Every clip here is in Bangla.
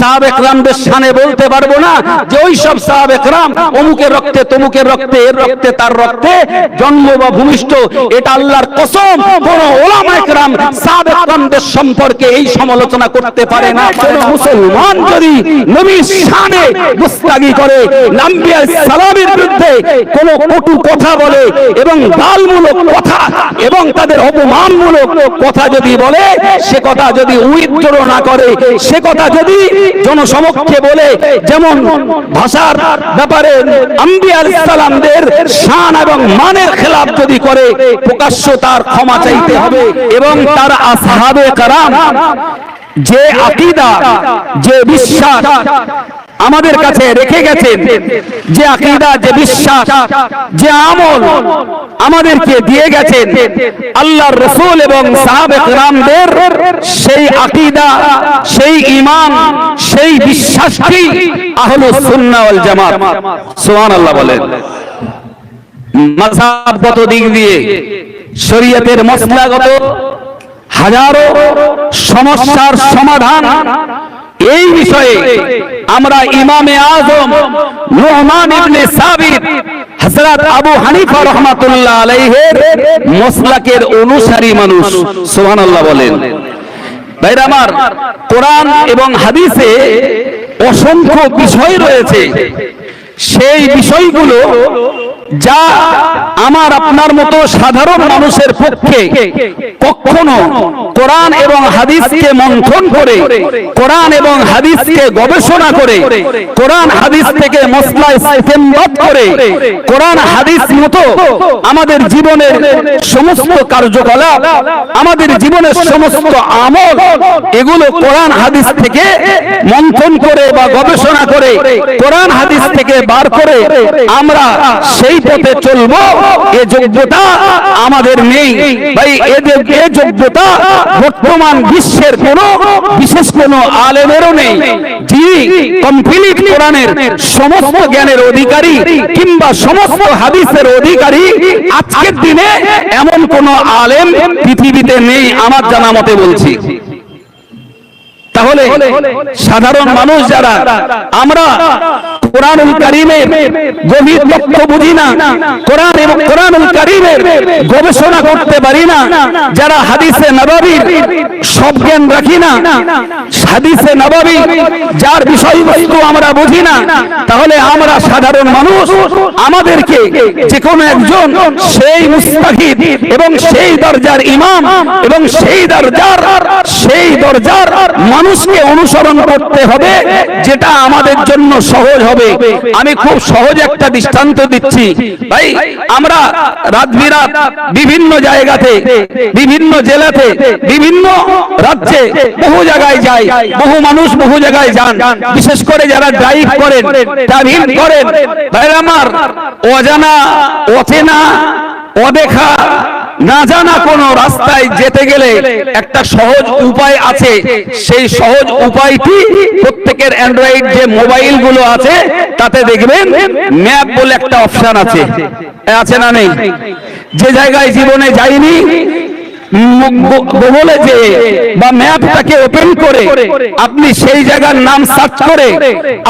সাহাবেক রামদের শানে বলতে পারব না যে ওই সব সাহাবেক রাম অমুকের রক্তে তমুকের রক্তে এর রক্তে তার রক্তে জন্ম বা ভূমিষ্ঠ এটা আল্লাহর কসম। কোন সম্পর্কে এই সমালোচনা করতে পারে না। কোন মুসলমান যদি নবীর শানে গুস্তাগি করে নাম্বিয়া সালামের বিরুদ্ধে কোন কটু কথা বলে এবং গালমূলক কথা এবং তাদের অপমানমূলক কথা যদি বলে সে কথা যদি উইথড্র না করে সে কথা যদি জনসমক্ষে বলে, যেমন ভাষার ব্যাপারে আম্বিয়া সালামদের শান এবং মানের খেলাফ যদি করে, প্রকাশ্য তার ক্ষমা চাইতে হবে এবং তার আসহাবে কারাম যে আকিদা, যে বিশ্বাস আমাদের কাছে রেখে গেছেন যে আকীদা যে বিশ্বাস যে আমল আমাদেরকে দিয়ে গেছেন আল্লাহর রসুল এবং সাহাবে রামদের সেই আকীদা সেই ঈমান সেই বিশ্বাসটি আহলে সুন্নাহ ওয়াল সোহান আল্লাহ বলেন। মাযহাবগত দিক দিয়ে? শরীয়তের মশলাগত হাজারো সমস্যার সমাধান এই বিষয়ে আমরা ইমামে আজম, নোহমান ইবনে সাবিত, হযরত আবু হানিফা রাহমাতুল্লাহ আলাইহির মাসলাকের অনুসারী মানুষ, সুবহানাল্লাহ বলেন। ভাইরা আমার, কোরআন এবং হাদিসে অসংখ্য বিষয় রয়েছে। সেই বিষয়গুলো যা আমার আপনার মতো সাধারণ মানুষের পক্ষে কখনো কোরআন এবং হাদিসকে মন্থন করে, কোরআন এবং হাদিসকে গবেষণা করে, কোরআন হাদিস থেকে করে, কোরআন হাদিস মতো আমাদের জীবনের সমস্ত কার্যকলাপ, আমাদের জীবনের সমস্ত আমল, এগুলো কোরআন হাদিস থেকে মন্থন করে বা গবেষণা করে, কোরআন হাদিস থেকে বার করে আমরা সেই পথে চলবো, এ যোগ্যতা আমাদের নেই। ভাই এদের এ যোগ্যতা বর্তমান বিশ্বের কোন বিশেষ কোন আলেমেরও নেই। যিনি কমপ্লিট কোরআনের সমস্ত জ্ঞানের অধিকারী কিংবা সমস্ত হাদিসের অধিকারী আজকের দিনে এমন কোন আলেম পৃথিবীতে নেই, আমার জানা মতে বলছি। তাহলে সাধারণ মানুষ যারা, আমরা কোরআনুল কারিমের গভীর তথ্য বুঝি না, কোরআন এবং কোরআনুল কারিমের গবেষণা করতে পারি না, যারা হাদিসে নবাবির সব জ্ঞান রাখি না, হাদিসে নবাবি যার বিষয়বস্তু আমরা বুঝি না, তাহলে আমরা সাধারণ মানুষ, আমাদেরকে যে কোনো একজন সেই মুস্তাহিদ এবং সেই দরজার ইমাম এবং সেই দরজার সেই দরজার মানুষকে অনুসরণ করতে হবে, যেটা আমাদের জন্য সহজ হবে। আমি খুব সহজ একটা দৃষ্টান্ত দিচ্ছি। ভাই, আমরা রাত বিরাত বিভিন্ন জায়গাতে, বিভিন্ন জেলাতে, বিভিন্ন রাজ্যে বহু জায়গায় যাই। বহু মানুষ বহু জায়গায় যান। বিশেষ করে যারা ড্রাইভ করেন ট্রাভিং করেন। ভাই আমার, অজানা, অচেনা, অদেখা না জানা কোন রাস্তায় যেতে গেলে একটা সহজ উপায় আছে। সেই সহজ উপায়টি প্রত্যেকের অ্যান্ড্রয়েড যে মোবাইলগুলো আছে, তাতে দেখবেন ম্যাপ বলে একটা অপশন আছে। আছে না নেই? যে জায়গায় জীবনে যাইনি গুগলে যে বা ম্যাপটাকে ওপেন করে আপনি সেই জায়গার নাম সার্চ করে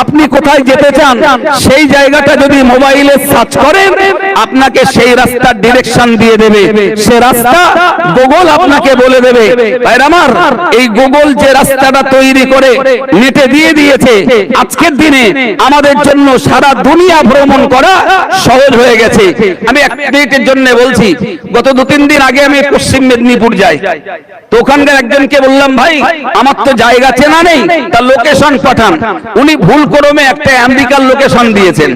আপনি কোথায় যেতে চান, সেই জায়গাটা যদি মোবাইলে সার্চ করেন আপনাকে সেই রাস্তার ডিরেকশন দিয়ে দেবে। সে রাস্তা গুগল আপনাকে বলে দেবে আমার, এই গুগল যে রাস্তাটা তৈরি করে নেটে দিয়ে দিয়েছে, আজকের দিনে আমাদের জন্য সারা দুনিয়া ভ্রমণ করা সহজ হয়ে গেছে। আমি এক মিনিটের জন্য বলছি, গত দু তিন দিন আগে আমি পশ্চিম মেদিনীপুর যাই তো ওখানকার একজনকে বললাম, ভাই, আমার তো জায়গা চেনা নেই তার লোকেশন পাঠান। উনি ভুল করমে একটা আমেরিকার লোকেশন দিয়েছেন।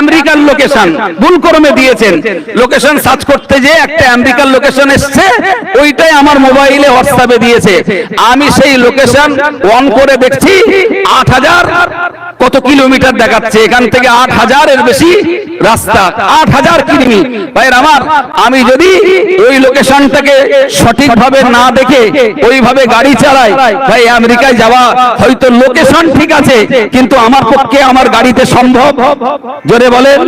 আমেরিকার লোকেশন ভুল ক্রমে দিয়েছেন। লোকেশন সার্চ করতে যে একটা আমেরিকার লোকেশন এসছে, ওইটাই আমার মোবাইলে হোয়াটসঅ্যাপে দিয়েছে। আমি সেই লোকেশন অন করে দেখছি, আট হাজার কত কিলোমিটার দেখাচ্ছে। এখান থেকে আট হাজারের বেশি রাস্তা, আট হাজার কিমি। ভাই আমার, আমি যদি ওই লোকেশনটাকে সঠিকভাবে না দেখে ওইভাবে গাড়ি চালাই, ভাই, আমেরিকায় যাওয়া হয়তো লোকেশন ঠিক আছে, কিন্তু আমার পক্ষে আমার গাড়িতে সম্ভব জোরে বলেন,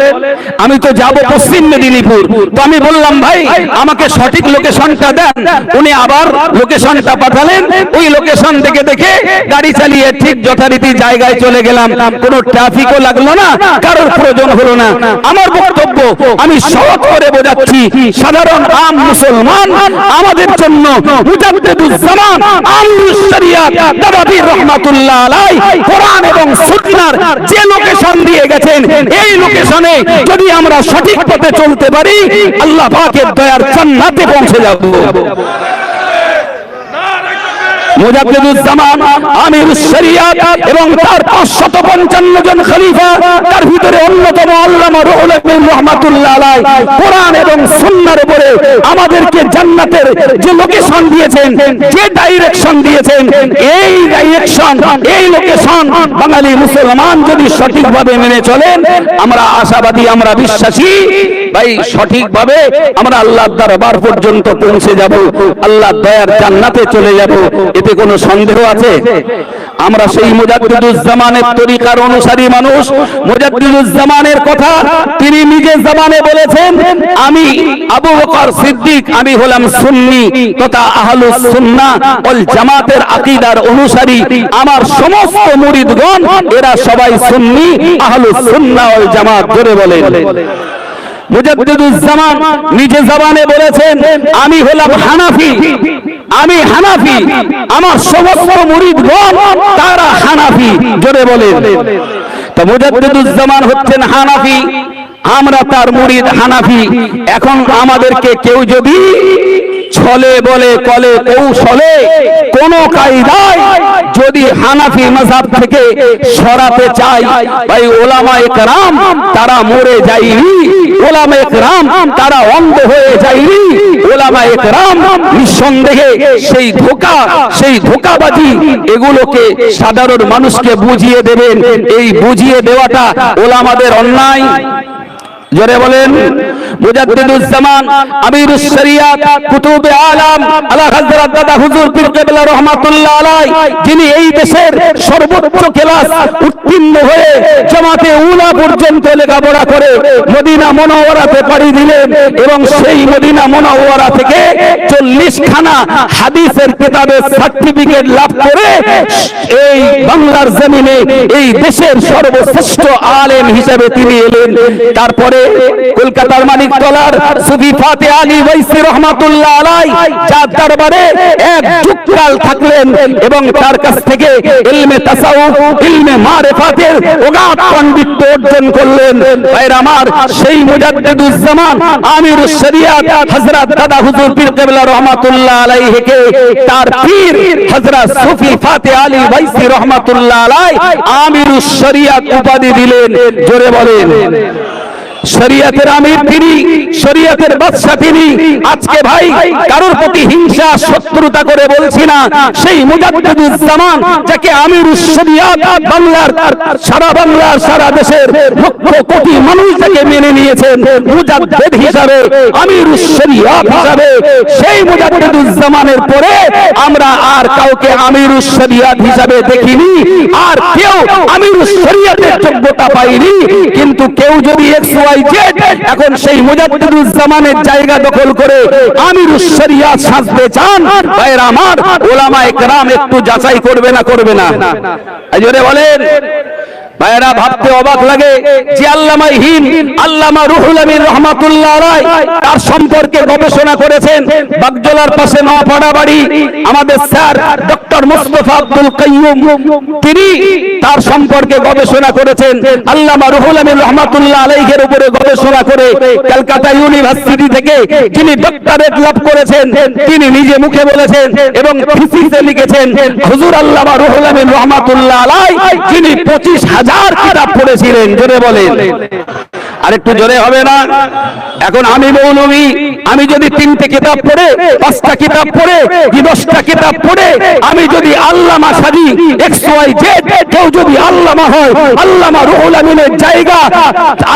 আমি তো যাব পশ্চিম মেদিনীপুর। তো আমি বললাম, ভাই, আমাকে সঠিক লোকেশনটা দেন। উনি আবার লোকেশনটা পাঠালেন। ওই লোকেশন থেকে দেখে গাড়ি চালিয়ে ঠিক যথারীতি জায়গায় চলে গেলাম। কোনো ট্রাফিকও লাগল না, কারোর প্রয়োজন হলো না। আমার বক্তব্য আমি সহজ করে বোঝাচ্ছি। সাধারণ আম মুসলমান, আমাদের জন্য রহমাতুল্লাহ আলাই কোরআন এবং সুন্নাহর যে লোকেশন দিয়ে গেছেন, এই লোকেশনে যদি আমরা সঠিক পথে চলতে পারি আল্লাহ পাকের দয়ার জান্নাতে পৌঁছে যাব। মুজাদ্দিদুজ্জামান আমিরুস শরিয়াত এবং তার 555 জন খলিফা, তার ভিতরে অন্যতম আল্লামা রুহুল আমিন রহমাতুল্লাহ আলাই কোরআন এবং সুন্নাহর উপরে আমাদেরকে জান্নাতের যে লোকেশন দিয়েছেন, যে ডাইরেকশন দিয়েছেন, এই ডাইরেকশন এই লোকেশন বাঙালি মুসলমান যদি সঠিকভাবে মেনে চলেন, আমরা আশাবাদী, আমরা বিশ্বাসী। ভাই, সঠিকভাবে আমরা আল্লাহর দরবার পর্যন্ত পৌঁছে যাব, আল্লাহর দয়ার জান্নাতে চলে যাব। এতে কোনো সন্দেহ আছে? আমরা সেই মুজাদ্দিদুজ্জামানের তরিকার অনুসারী মানুষ। মুজাদ্দিদুজ্জামানের কথা তিনি নিজে জামানে বলেছেন, আমি আবু বকর সিদ্দিক, আমি হলাম সুন্নি তথা আহলুস সুন্নাহ ওয়াল জামাতের আকীদার অনুসারী। আমার সমস্ত মুরিদগণ, এরা সবাই সুন্নি আহলুস সুন্নাহ ওয়াল জামাত। জোরে বলেন। মুজাদ্দিদুজ্জামান নিজে জবানে বলেছেন, আমি হলাম হানাফি আমি হানাফি, আমার সমস্ত মুরিদগণ তারা হানাফি। জোরে বলেন। তো মুজাদ্দিদুজ্জামান হচ্ছেন হানাফি, আমরা তার মুরিদ হানাফি। এখন আমাদেরকে কেউ যদি ছলে বলে, কলে কৌশলে কোন কায়দায় যদি হানাফি মাযহাব থেকে সরাতে চাই ভাই ওলামা একরাম তারা মরে যায়নি, ওলামা একরাম তারা অন্ধ হয়ে যায়নি, ওলামা একরাম নিঃসন্দেহে সেই ধোকা, সেই ধোকাবাজি এগুলোকে সাধারণ মানুষকে বুঝিয়ে দেবেন। এই বুঝিয়ে দেওয়াটা ওলামাদের অন্যায়। জোরে বলেন। মুজাদ্দিদুজ্জামান আমিরুস শরিয়াত কুতুবে আলাম আলা হযরত দাদা হুজুর পীর কিবলা রাহমাতুল্লাহ আলাইহি যিনি এই দেশের সর্বোচ্চ ক্লাস উত্তীর্ণ হয়ে জামাতে উলা পর্যন্ত লেখাপড়া মদিনা মুনাওয়ারাতে পাড়ি দিলেন এবং সেই মদিনা মুনাওয়ারা থেকে 40 খানা হাদিসের কিতাবের সার্টিফিকেট লাভ করে এই বাংলার জমিনে এই দেশের সর্বশ্রেষ্ঠ আলেম হিসেবে তিনি এলেন। তারপরে কলকাতার মানিক তলার সুফি ফাতে আলী ওয়াইসি রহমাতুল্লাহ আলাই যার দরবারে এক যুগকাল থাকলেন এবং তার কাছ থেকে ইলমে তাসাউফ, ইলমে মারিফাতের অগাধ পাণ্ডিত্য অর্জন করলেন। ভাইরা আমার সেই মুজাদ্দিদুজ্জামান আমিরুস শরিয়াত হযরত দাদা হুজুর পীর কিবলা রহমাতুল্লাহ আলাইহিকে, তার পীর হযরত সুফি ফাতে আলী ওয়াইসি রহমাতুল্লাহ আলাই আমিরুস শরিয়াত উপাধি দিলেন। জোরে বলেন। শরিয়াতের আমির তিনি, শরিয়াতের বাদশা তিনি। আজকে ভাই, কারোর প্রতি হিংসা, শত্রুতা করে বলছি না। সেই মুজাদ্দিদুজ্জামান যাকে আমিরুস শরিয়াত বাংলার, সারা বাংলার, সারা দেশের লক্ষ কোটি মানুষ যাকে মেনে নিয়েছেন মুজাদ্দিদ হিসাবে, আমিরুস শরিয়াত হিসাবে, সেই মুজাদ্দিদুজ্জামানের পরে আমরা আর কাউকে আমিরুস শরিয়াত হিসাবে দেখিনি। আর কেউ আমিরুস শরিয়াতের যোগ্যতা পাইনি কিন্তু কেউ যদি এক্স এখন সেই মুজাদ্দিদুজ্জামানের জায়গা দখল করে আমির শরিয়া সাজতে চান। ভাইরা আমার ওলামা একরাম একটু যাচাই করবে না করবে না। বলেন। ভাইরা ভাবতে অবাক লাগে যে আল্লামা হিম আল্লামা রুহুল আমিন রহমাতুল্লাহ আলাই তার সম্পর্কে গবেষণা করেছেন। বাগজলার পাশে নওয়াপাড়া বাড়ি, আমাদের স্যার ডক্টর মুস্তফা আব্দুল কাইয়ুম, তিনি তার সম্পর্কে গবেষণা করেছেন। আল্লামা রুহুল আমিন রহমাতুল্লাহ আলাইহির উপরে গবেষণা করে কলকাতা ইউনিভার্সিটি থেকে যিনি ডক্টরেট লাভ করেছেন, তিনি নিজে মুখে বলেছেন এবং থিসিসে লিখেছেন, হুজুর আল্লামা রুহুল আমিন রহমাতুল্লাহ আলাই, যিনি পঁচিশ হাজার কিতাব পড়েছিলেন, জোরে বলেন। আর একটু জোরে হবে না? এখন আমি মৌলবী, আমি যদি তিনটে কিতাব পড়ে, পাঁচটা কিতাব পড়ে, কি দশটা কিতাব পড়ে, আমি যদি আল্লামা সাজি, এক্স ওয়াই জেড, কেউ যদি আল্লামা হয়, আল্লামা রুহুল আমিনের জায়গা,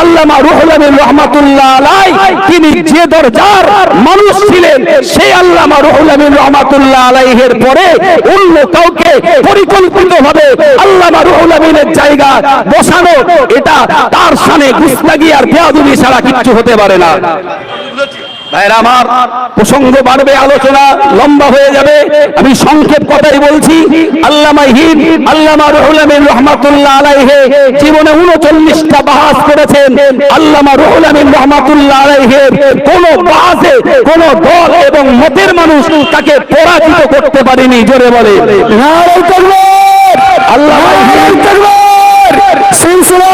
আল্লামা রুহুল আমিন রহমাতুল্লাহ আলাই, তিনি যে দরজার মানুষ ছিলেন, সেই আল্লামা রুহুল আমিন রহমাতুল্লাহ আলাইহের পরে অন্য কাউকে পরিকল্পিতভাবে আল্লামা রুহুল আমিনের জায়গা বসানো এটা তার সামনে গুস্তাগি আর বেয়াদুবি ছাড়া কিচ্ছু হতে পারে না। ভাইরা আমার প্রসঙ্গ বাড়বে আলোচনা লম্বা হয়ে যাবে। আমি সংক্ষেপ কথাই বলছি আল্লামা হিদ আল্লামা রুহুল আমিন রহমাতুল্লাহ আলাইহি জীবনে 39টা বাহাস করেছেন। আল্লামা রুহুল আমিন রহমাতুল্লাহ আলাইহি কোন বাহাসে কোন দল এবং মতের মানুষ তাকে পরাজিত করতে পারেনি জোরে বলে। নারে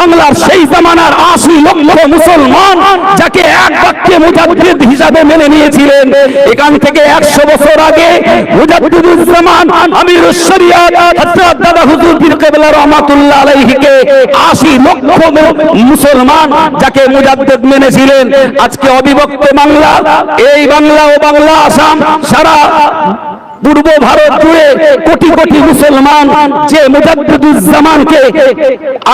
বাংলার সেই জামানার আশি লক্ষ মুসলমান যাকে এক বাক্যে মুজাদ্দিদ হিসাবে মেনে নিয়েছিলেন। এখান থেকে একশো বছর আগে মুজাদ্দিদুজ্জামান আমির মুসলমান যাকে মেনেছিলেন। আজকে অবিভক্ত বাংলা, এই বাংলা ও বাংলা আসাম সারা পূর্ব ভারত জুড়ে কোটি কোটি মুসলমান যে মুজাদ্দিদুজ্জামানকে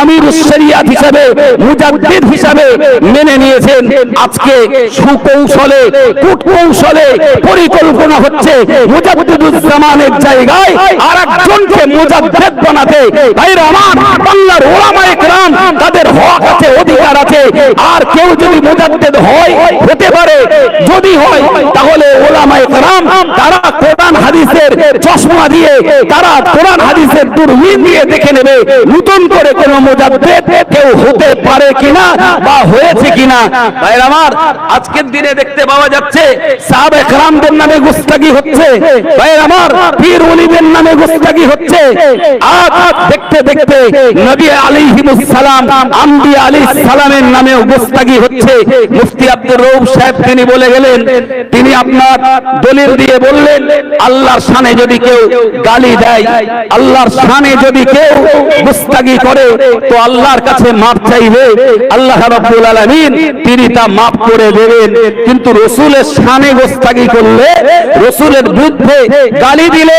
আমির শরিয়াত হিসাবে, মুজাদ্দিদ হিসাবে মেনে নিয়েছেন, আজকে সুকৌশলে, কূটকৌশলে পরিকল্পনা হচ্ছে মুজাদ্দিদুজ্জামানের জায়গায় আর একজনকে মুজাদ্দিদ বানাতে। ভাইরা আমার বাংলার ওলামায়ে কেরাম তাদের হক আছে, অধিকার আছে। আর কেউ যদি মুজাদ্দিদ হয়, হতে পারে। যদি হয়, তাহলে ওলামায়ে কেরাম তারা কোরআন হাদিসের চশমা দিয়ে তারা কোরআন হাদিসের দূরবীন দিয়ে দেখে নেবে নতুন করে কোন মুজাদ্দেদ কেউ হতে পারে কিনা বা হয়েছে কিনা। ভাইরা আমার আজকের দিনে দেখতে পাওয়া যাচ্ছে সাহাবে নামে গুস্তাগি হচ্ছে। আমার পীর ওলিদের নামে গুস্তাগি হচ্ছে। আজ দেখতে দেখতে নবী সালাম আম্বি সালামের নামেও গুস্তাগি হচ্ছে। মুফতি আব্দুর সাহেব তিনি বলে গেলেন তিনি আপনার দলিল দিয়ে বললেন আল্লাহ আল্লাহর শানে যদি কেউ গালি দেয়, আল্লাহর শানে যদি কেউ গুস্তাগি করে, তো আল্লাহর কাছে মাপ চাইবে, আল্লাহ রাব্বুল আলামিন তিনি তা মাফ করে দেবেন। কিন্তু রসুলের শানে গোস্তাগি করলে, রসুলের বিরুদ্ধে গালি দিলে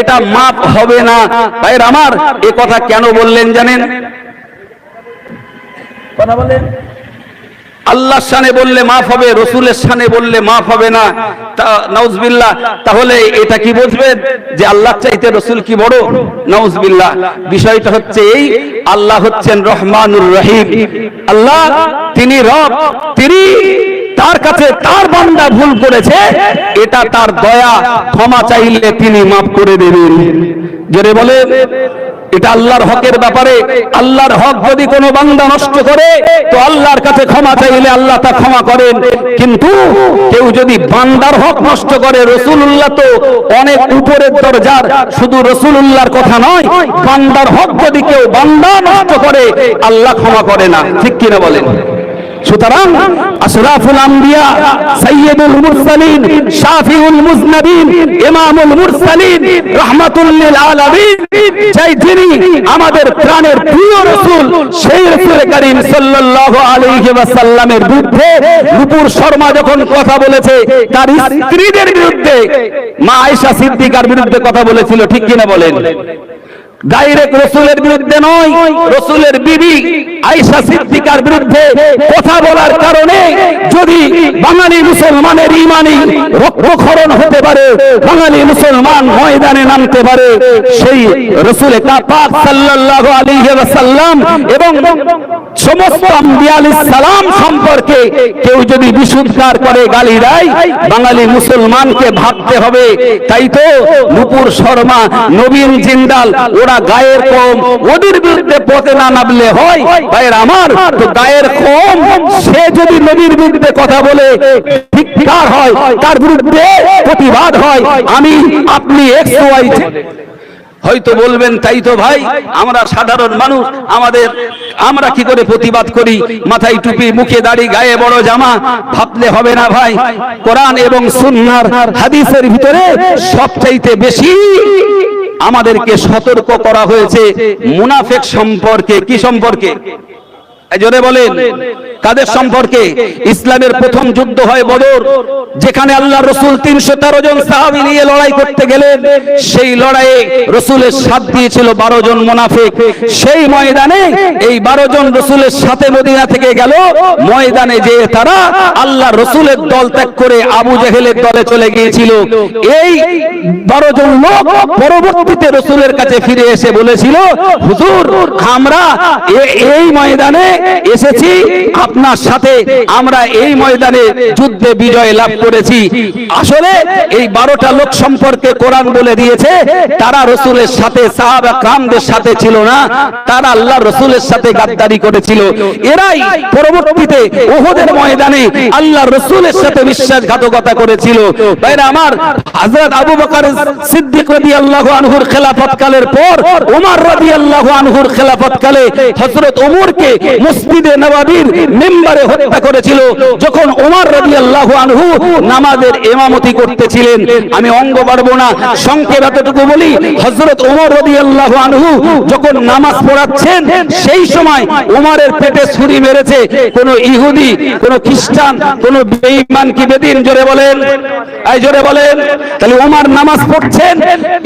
এটা মাপ হবে না। ভাইয়ের আমার এ কথা কেন বললেন জানেন? কথা বলেন আল্লাহর শানে বললে মাফ হবে, রসুলের শানে বললে মাফ হবে না। তা, নাউজবিল্লাহ, তাহলে এটা কি বুঝবেন? যে আল্লাহ চাইতে রসুল কি বড়? নাউজবিল্লাহ। বিষয়টা হচ্ছে এই, আল্লাহ হচ্ছেন রহমানুর রহিম। আল্লাহ তিনি রব, তিনি তার কাছে তার বান্দা ভুল করেছে, এটা তার দয়া। ক্ষমা চাইলে তিনি মাফ করে দেবেন। জোরে বলে এটা আল্লাহর হকের ব্যাপারে। আল্লাহর হক যদি কোনো বান্দা নষ্ট করে, তো আল্লাহর কাছে ক্ষমা চাইলে আল্লাহ তা ক্ষমা করেন। কিন্তু কেউ যদি বান্দার হক নষ্ট করে রসুল্লাহ তো অনেক উপরের দরজার শুধু রসুল্লাহর কথা নয়, বান্দার হক যদি কেউ বান্দা নষ্ট করে, আল্লাহ ক্ষমা করে না। ঠিক কিনা বলেন? সুতরাং আশরাফুল আম্বিয়া, সাইয়্যিদুল মুরসালিন, শাফিউল মুজনাবিন, ইমামুল মুরসালিন, রাহমাতুল লিল আলামিন, যাই যিনি আমাদের প্রাণের প্রিয় রাসূল, সেই রাসূল করিম সাল্লাল্লাহু আলাইহি ওয়াসাল্লামের বিরুদ্ধে নূপুর শর্মা যখন কথা বলেছে, তার স্ত্রীদের বিরুদ্ধে, মা আয়েশা সিদ্দিকার বিরুদ্ধে কথা বলেছিল, ঠিক কিনা বলেন? ডাইরেক্ট রসুলের বিরুদ্ধে নয়, রসুলের বিবি আইসা সিদ্দিকার বিরুদ্ধে কথা বলার কারণে যদি বাঙালি মুসলমানের ইমানি রক্তক্ষরণ হতে পারে, বাঙালি মুসলমান ময়দানে নামতে পারে, সেই সাল্লাল্লাহু আলাইহি ওয়াসাল্লাম এবং সমস্ত আম্বিয়া সালাম সম্পর্কে কেউ যদি বিশুদ্ধার করে গালি দেয়, বাঙালি মুসলমানকে ভাবতে হবে। তাই তো নুপুর শর্মা, নবীন জিন্দাল, ওরা গায়ের কম ওদের বিরুদ্ধে পথে না নামলে হয়। ভাইয়ের আমার, তো গায়ের কম, সে যদি নবীর বিরুদ্ধে কথা বলে ঠিকঠাক হয়, তার বিরুদ্ধে প্রতিবাদ হয়। আমি, আপনি এক্স ওয়াই হয়তো বলবেন, তাই তো ভাই, আমরা সাধারণ মানুষ, আমাদের, আমরা কি করে প্রতিবাদ করি? মাথায় টুপি, মুখে দাড়ি, গায়ে বড় জামা, ভাবলে হবে না ভাই। কোরআন এবং সুন্নার হাদিসের ভিতরে সবচাইতে বেশি আমাদেরকে সতর্ক করা হয়েছে মুনাফেক সম্পর্কে, কি সম্পর্কে? জোরে বলেন। কাদের সম্পর্কে ইসলামের প্রথম যুদ্ধ হয় বদর যেখানে আল্লাহ রসুল তিনশো তেরো জন সাহাবি নিয়ে লড়াই করতে গেলেন। সেই লড়াইয়ে রসুলের সাথ দিয়েছিল বারো জন মোনাফিক। সেই ময়দানে এই বারো জন রসুলের সাথে মদিনা থেকে গেল। ময়দানে যে তারা আল্লাহ রসুলের দল ত্যাগ করে আবু জেহেলের দলে চলে গিয়েছিল। এই বারো জন লোক পরবর্তীতে রসুলের কাছে ফিরে এসে বলেছিল হুজুর আমরা এই ময়দানে এসেছি আপনার সাথে আমরা এই ময়দানে যুদ্ধে বিজয় লাভ করেছি। আসলে এই বারোটা লোক সম্পর্কে কোরআন বলে দিয়েছে, তারা রসুলের সাথে, সাহাবা কামদের সাথে ছিল না, তারা আল্লাহ রসুলের সাথে গাদ্দারি করেছিল। এরাই পরবর্তীতে ওহদের ময়দানে আল্লাহ রসুলের সাথে বিশ্বাসঘাতকতা করেছিল। ভাইরা, আমার হযরত আবু বকর সিদ্দিক রাদিয়াল্লাহু আনহুর খেলাফতকালের পর ওমর রাদিয়াল্লাহু আনহুর খেলাফতকালে হযরত ওমরকে মসজিদে নববীর মিম্বরে হত্যা করেছিল। যখন ওমর রাদিয়াল্লাহু আনহু নামাজের ইমামতি করতেছিলেন, আমি অঙ্গ বাড়বো না। সংক্ষেপ এতটুকু বলি, হযরত ওমর রাদিয়াল্লাহু আনহু যখন নামাজ পড়াচ্ছেন, সেই সময় ওমরের পেটে ছুরি মেরেছে। কোন ইহুদি, কোন খ্রিস্টান, কোন বেঈমান কি বেদিন? জোরে বলেন। এই জোরে বলেন। তাহলে ওমর নামাজ পড়ছেন,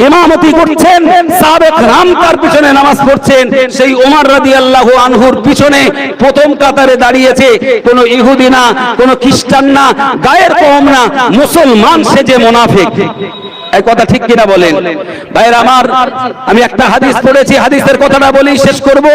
ইমামতি করছেন, সাবেক রাম তার পিছনে নামাজ পড়ছেন। সেই ওমর রাদিয়াল্লাহু আনহুর পিছনে প্রথম কাতারে দাঁড়িয়েছে, কোন ইহুদি না, কোন খ্রিস্টান না, গায়ের কম না, মুসলমান সে যে মোনাফিক। এই কথা ঠিক কিনা বলেন? ভাইয়ের আমার, আমি একটা হাদিস পড়েছি, হাদিসের কথাটা বলি, শেষ করব।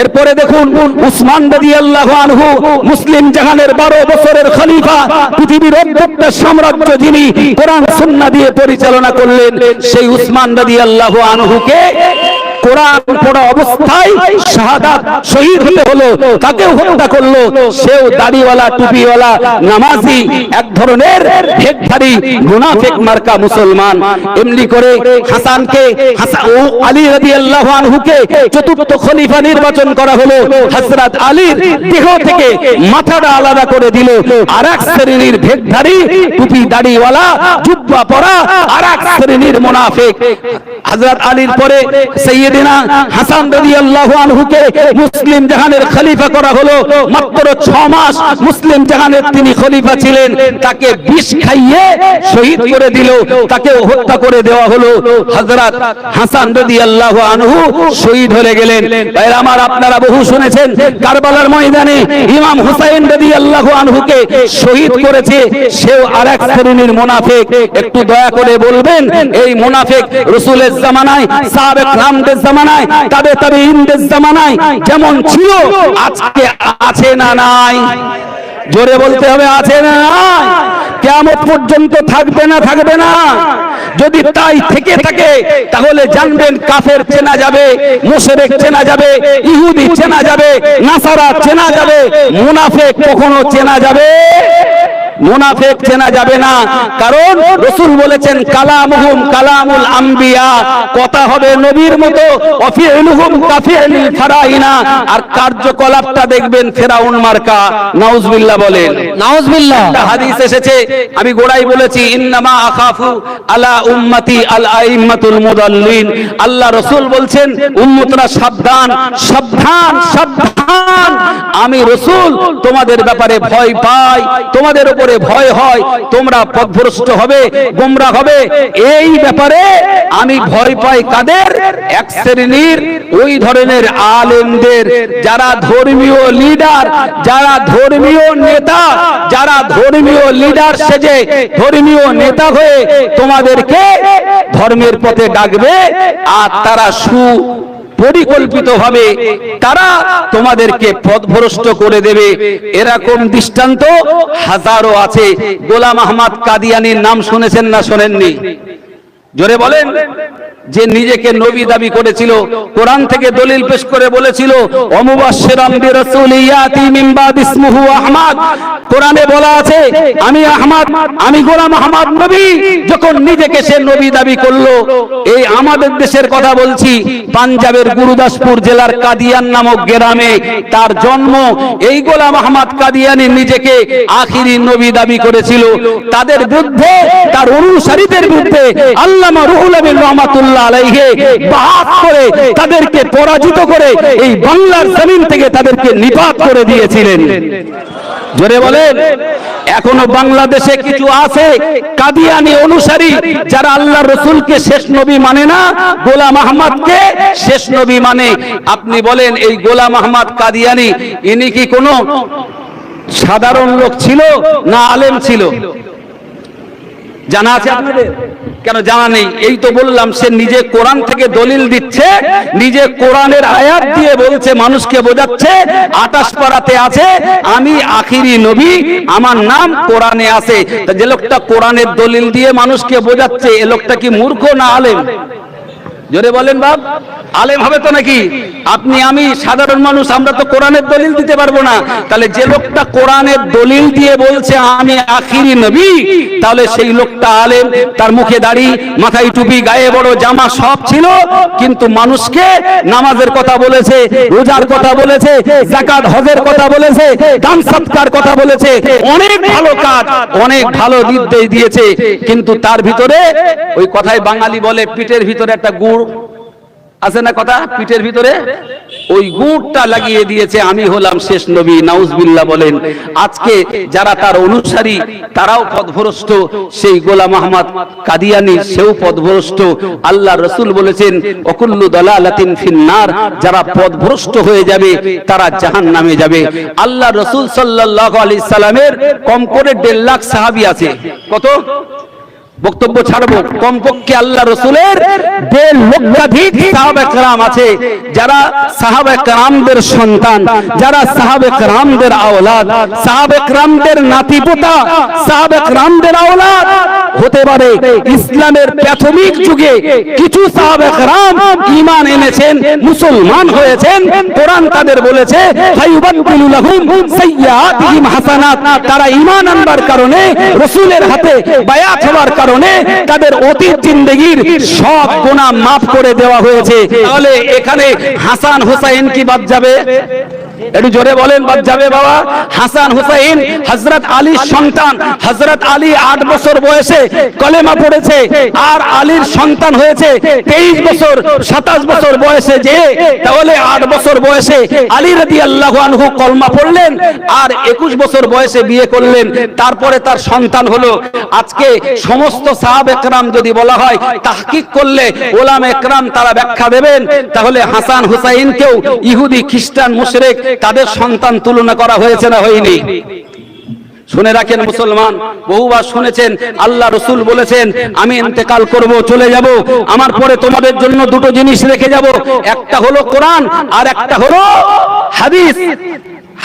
এরপরে দেখুন, উসমান রাদিয়াল্লাহু আনহু, মুসলিম জাহানের 12 বছরের খলিফা, পৃথিবীর অধ্যক্ষ সাম্রাজ্য যিনি কোরআন, সুন্নাহ দিয়ে পরিচালনা করলেন, সেই উসমান রাদিয়াল্লাহু আনহুকে কোরআন পড়া অবস্থায় শাহাদাত শহীদ হতে হলো, তাকেও হত্যা করল। সেও দাড়িওয়ালা, টুপিওয়ালা, নামাজি, এক ধরনের ভেদধারী মুনাফিক মার্কা মুসলমান। এমনি করে হাসানকে হাসান ও আলী রাদিয়াল্লাহু আনহুকে চতুর্থ খলিফা নির্বাচন করা হলো। হযরত আলীর দেহ থেকে মাথাটা আলাদা করে দিল। আর এক শ্রেণির ভেদধারী টুপি দাড়িওয়ালা, জুব্বা পরা আর এক শ্রেণির মুনাফিক। হযরত আলীর পরে সৈয়দিনা হাসান রাদিয়াল্লাহু আনহুকে মুসলিম জাহানের খলিফা করা হলো। মাত্র 6 মাস মুসলিম জাহানের তিনি খলিফা ছিলেন। তাকে বিষ খাইয়ে শহীদ গেলেন। আমার, আপনারা বহু শুনেছেন, কারবালার ময়দানে ইমাম হুসাইন রাদিয়াল্লাহু আনহুকে শহীদ করেছে। সেও আরেক শ্রেণির মোনাফেক। একটু দয়া করে বলবেন, এই মোনাফেক রসুলের জামানায় সাহাবে রামদের জামানায় তবে তবে ইনদের জামানায় যেমন ছিল আজকে আছে না নাই? জোরে বলতে হবে আছে না নাই? কেমন পর্যন্ত থাকবে না থাকবে না। যদি তাই থেকে থাকে তাহলে জানবেন কাফের চেনা যাবে মুশরিক চেনা যাবে ইহুদি চেনা যাবে নাসারা চেনা যাবে মুনাফিক কখনো চেনা যাবে? মুনাফেক চেনা যাবে না। কারণ রসুল বলেছেন কালামুহুম কালামুল আম্বিয়া। কথা হবে নবীর মতো অফিলুহুম কাফিল ফারাইনা। আর কার্যকলাপটা দেখবেন ফেরাউন মার্কা। নাউজুবিল্লাহ বলেন। নাউজবিল্লাহ। হাদিস এসেছে আমি গোড়াই বলেছি ইন্নামা আখাফু আলা উম্মতি আল আইম্মাতুল মুদাল্লিন। আল্লাহ রাসূল বলছেন উম্মতরা সাবধান সাবধান সাবধান। আমি রাসূল তোমাদের ব্যাপারে ভয় পাই তোমাদের উপরে ভয় হয়, তোমরা পথভ্রষ্ট হবে গোমরা হবে। এই ব্যাপারে আমি ভয় পাই কাদের? এক শ্রেণির ওই ধরনের আলেমদের, যারা ধর্মীয় লিডার যারা ধর্মীয় নেতা, যারা ধর্মীয় লিডার সেজে ধর্মীয় নেতা হয়ে তোমাদেরকে ধর্মের পথে ডাকবে, আর তারা সু পরিকল্পিত ভাবে তারা তোমাদেরকে পথভ্রষ্ট করে দেবে। এরকম দৃষ্টান্ত হাজারো আছে। গোলাম আহমদ কাদিয়ানির নাম শুনেছেন না শোনেননি? জোরে বলেন। যে নিজেকে নবী দাবি করেছিল, কোরআন থেকে দলিল পেশ করে বলেছিল কোরআনে বলা আছে, আমি আমি গোলাম নবী। যখন নিজেকে সে নবী দাবি করল, এই আমাদের দেশের কথা বলছি, পাঞ্জাবের গুরুদাসপুর জেলার কাদিয়ান নামক গ্রামে তার জন্ম, এই গোলাম আহমদ কাদিয়ানি নিজেকে আখিরি নবী দাবি করেছিল। তাদের বিরুদ্ধে তার অনুসারীদের বিরুদ্ধে আল্লামা রুহুল আমিন রহমাতুল্লাহ করে তাদেরকে পরাজিত করে এই বাংলার জমিন থেকে তাদেরকে নিপাত করে দিয়েছিলেন। জোরে বলেন, এখনও বাংলাদেশে কিছু আছে কাদিয়ানি অনুসারী যারা আল্লাহ রসুলকে শেষ নবী মানে না, গোলাম আহমদকে শেষ নবী মানে। আপনি বলেন, এই গোলাম আহমদ কাদিয়ানি, ইনি কি কোনো সাধারণ লোক ছিল না আলেম ছিল? জানা আছে আপনাদের? কেন জানা নেই? এই তো বললাম, সে নিজে কোরআন থেকে দলিল দিচ্ছে, নিজে কোরআনের আয়াত দিয়ে বলছে, মানুষকে বোঝাচ্ছে, আটাশ পাড়াতে আছে, আমি আখিরি নবী, আমার নাম কোরআনে আছে। যে লোকটা কোরআনের দলিল দিয়ে মানুষকে বোঝাচ্ছে, এ লোকটা কি মূর্খ না আলেম? জোরে বলেন বাপ। আলেম হবে তো নাকি? আপনি, আমি সাধারণ মানুষ, আমরা তো কোরআনের দলিল দিতে পারব না। তাহলে যে লোকটা কোরআনের দলিল দিয়ে বলছে, আমি আখিরি নবী তাহলে সেই লোকটা আলেম। তার মুখে দাড়ি, মাথায় টুপি, গায়ে বড় জামা সব ছিল, কিন্তু মানুষকে নামাজের কথা বলেছে, রোজার কথা বলেছে জাকাত হজের কথা বলেছে, দান সৎকার কথা বলেছে। অনেক ভালো কাজ, অনেক ভালো নির্দেশ দিয়েছে। কিন্তু তার ভিতরে ওই কথায় বাঙালি বলে, পিঠের ভিতরে একটা গুড় আছে না কথা? পিঠের ভিতরে? ওই গুড়টা লাগিয়ে দিয়েছে, আমি হলাম শেষ নবী, নাউজবিল্লাহ বলেন। আজকে যারা তার অনুসারী, তারাও পথভ্রষ্ট। সেই গোলাম আহমদ কাদিয়ানি, সেও পথভ্রষ্ট। আল্লাহ রসুল বলেছেন, অকুল্লু দালালাতিন ফিন্নার যারা পথভ্রষ্ট হয়ে যাবে, তারা জাহান নামে যাবে। আল্লাহ রসুল সাল্লাল্লাহু আলাইহি সাল্লামের কম করে দেড় লাখ সাহাবি আছে। কত? বক্তব্য ছাড়বো। কমপক্ষে আল্লাহ রসুলের দেড় লক্ষাধিক সাহাবে কারাম আছে, যারা সাহাবে কারামদের সন্তান, যারা সাহাবে কারামদের আওলাদ, সাহাবে কারামদের নাতিপোতা, সাহাবে কারামদের আওলাদ। হতে পারে ইসলামের প্রাথমিক যুগে কিছু সাহাবে কারাম ঈমান এনেছেন, মুসলমান হয়েছেন, কোরআন তাদের বলেছে তারা ঈমান আনবার কারণে রসুলের হাতে বায়াত হওয়ার কারণে তাদের অতীত জিন্দগির সব গোনা মাফ করে দেওয়া হয়েছে। তাহলে এখানে হাসান হোসাইন কি বাদ যাবে? একটু জোরে বলেন যাবে বাবা। হাসান হুসাইন, হযরত আলীর সন্তান। হযরত আলী আট বছর বয়সে কলেমা পড়েছে। আর আলীর সন্তান হয়েছে তেইশ বছর, সাতাশ বছর বয়সে যে। তাহলে আট বছর বয়সে আলী রাদি আল্লাহ আনহু কলমা পড়লেন আর একুশ বছর বয়সে বিয়ে করলেন। তারপরে তার সন্তান হলো। আজকে সমস্ত সাহাব একরাম যদি বলা হয়, তাহকিক করলে ওলাম একরাম তারা ব্যাখ্যা দেবেন। তাহলে হাসান হুসাইনকেও ইহুদি, খ্রিস্টান, মুশরিক তাদের সন্তান তুলনা করা হয়েছে না হয়নি। শুনে রাখেন মুসলমান, বহুবার শুনেছেন, আল্লাহ রসুল বলেছেন, আমি ইন্তেকাল করব, চলে যাব, আমার পরে তোমাদের জন্য দুটো জিনিস রেখে যাব, একটা হলো কোরআন আর একটা হলো হাদিস।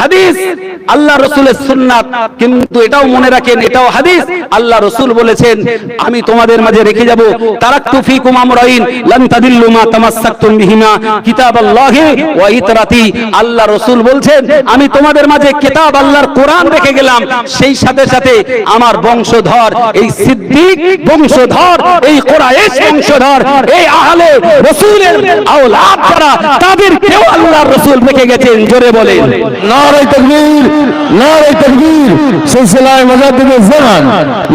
হাদিস। আল্লাহ রসুলের সুন্নাত, কিন্তু এটাও মনে রাখেন, এটাও হাদিস। আল্লাহ রসুল বলেছেন, আমি তোমাদের মাঝে রেখে যাব। তারাক্তু ফিকুম আমরাইন, লান তাদিল্লু মা তামাসসাকতুম বিহিমা ইতরাতি। আল্লাহ রসুল বলছেন, আমি তোমাদের মাঝে কিতাব আল্লাহর কোরআন রেখে গেলাম। সেই সাথে সাথে আমার বংশধর, এই সিদ্দিক বংশধর, এই কোরআশ বংশধর, এই আহলে রসুলের আওলাদ যারা তাদের কেউ আল্লাহর রসুল রেখে গেছেন। জোরে বলেন। নারে তকবীর নারে তকবীর সিলসিলায় মুজাদ্দিদুল জান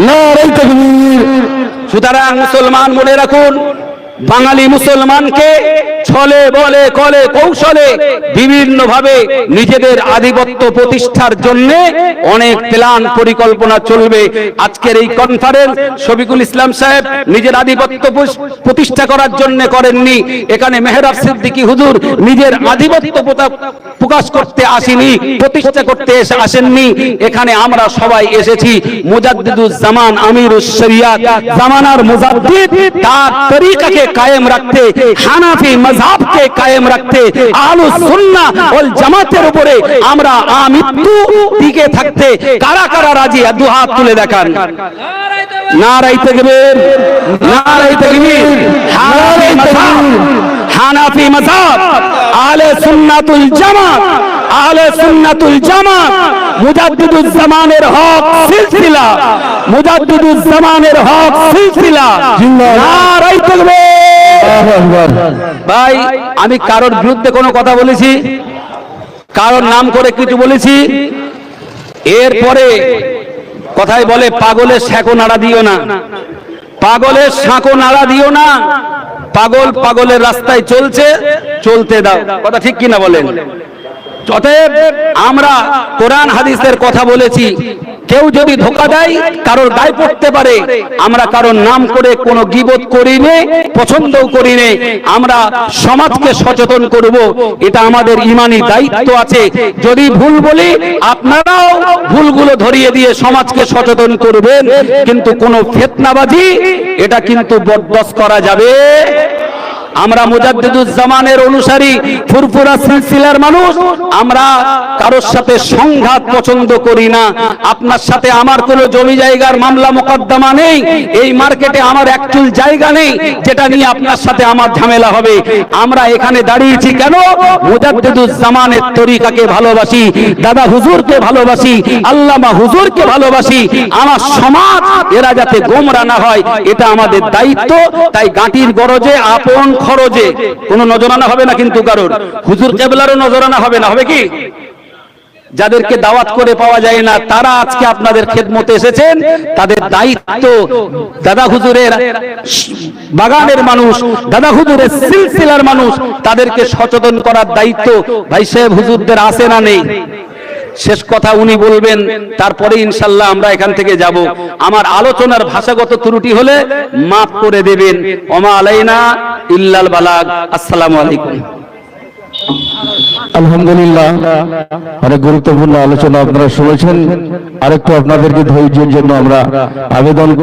নারে তকবীর। সুতরাং মুসলমান মনে রাখুন বাঙালি মুসলমানকে ছলে, বলে, কলে, কৌশলে বিভিন্ন ভাবে নিজেদের আধিপত্য প্রতিষ্ঠার জন্য অনেক প্ল্যান পরিকল্পনা চলবে। আজকের এই কনফারেন্স শফিকুল ইসলাম সাহেব নিজের আধিপত্য প্রতিষ্ঠা করার জন্য করেননি। এখানে মেহরাব সিদ্দিকী হুজুর নিজের আধিপত্য প্রকাশ করতে আসেনি, প্রতিষ্ঠা করতে এসে, আসেননি। এখানে আমরা সবাই এসেছি। মুজাদ্দিদুজ জামান আমিরুস শরিয়াত, জামানার মুজাদ্দিদ, তার তরিকাকে কায়েম রাখতে হানাফি মাযহাবকে কায়েম রাখতে আহলুস সুন্নাহ ওয়াল জামাতের উপরে আমরা আমৃত্যু টিকে থাকতে কারা কারা রাজি দু হাত তুলে দেখান নারাই তাকবীর নারাই তাকবীর হানাফি মাযহাব হানাফি মাযহাব আহলে সুন্নাতুল জামাত আহলে সুন্নাতুল জামাত মুজাদ্দিদুজ জামানের হক সিলসিলা মুজাদ্দিদুজ জামানের হক সিলসিলা। নারাই তাকবীর। ভাই আমি কারোর বিরুদ্ধে কোনো কথা বলেছি কারোর নাম করে কিছু বলেছি এরপরে কথায় বলে পাগলের শ্যাকো নাড়া দিও না পাগলের শাঁকো নাড়া দিও না পাগল পাগলের রাস্তায় চলছে চলতে দাও। কথা ঠিক কিনা বলেন? অতএব আমরা কোরআন হাদিসের কথা বলেছি, কেউ যদি ধোকা দেয়, কারোর গায়ে পড়তে পারে। আমরা কারোর নাম করে কোনো গিবত করি নে, পছন্দও করি নে। আমরা সমাজকে সচেতন করব, এটা আমাদের ইমানি দায়িত্ব আছে। যদি ভুল বলি, আপনারাও ভুলগুলো ধরিয়ে দিয়ে সমাজকে সচেতন করবেন। কিন্তু কোনো ফেতনাবাজি, এটা কিন্তু বরদাস্ত করা যাবে আমরা মুজাদ্দিদুজ্জামানের অনুসারী, ফুরফুরা সিলসিলার মানুষ। আমরা কারোর সাথে সংঘাত পছন্দ করি না। আপনার সাথে আমার কোনো জমি জায়গার মামলা মোকদ্দমা নেই। এই মার্কেটে আমার একচুল জায়গা নেই, যেটা নিয়ে আপনার সাথে আমার ঝামেলা হবে। আমরা এখানে দাঁড়িয়েছি কেন? মুজাদ্দিদুজ্জামানের তরিকাকে ভালোবাসি, দাদা হুজুরকে ভালোবাসি, আল্লামা হুজুরকে ভালোবাসি। আমার সমাজ, এরা যাতে গোমরা না হয়, এটা আমাদের দায়িত্ব। তাই গাঁটির গরজে আপন খরচে কোনো নজরানা হবে না কিন্তু কারোর। হুজুর কেবলারও নজরানা হবে না, হবে কি? যাদেরকে দাওয়াত করে পাওয়া যায় না, তারা আজকে আপনাদের খেদমতে এসেছেন। তাদের দায়িত্ব দাদা হুজুরের বাগানের মানুষ, দাদা হুজুরের সিলসিলার মানুষ, তাদেরকে সচেতন করার দায়িত্ব ভাই সাহেব হুজুরদের আসে না নেই? শেষ কথা উনি বলবেন, তারপরে ইনশাল্লাহ আমরা এখান থেকে যাব। আমার আলোচনার ভাষাগত ত্রুটি হলে মাফ করে দেবেন। ওমা আলাইনা ইল্লাল বালাগ। আসসালামু আলাইকুম। আলহামদুলিল্লাহ, অনেক গুরুত্বপূর্ণ আলোচনা আপনারা শুনেছেন। আরেকটু আপনাদেরকে ধৈর্যের জন্য আমরা আবেদন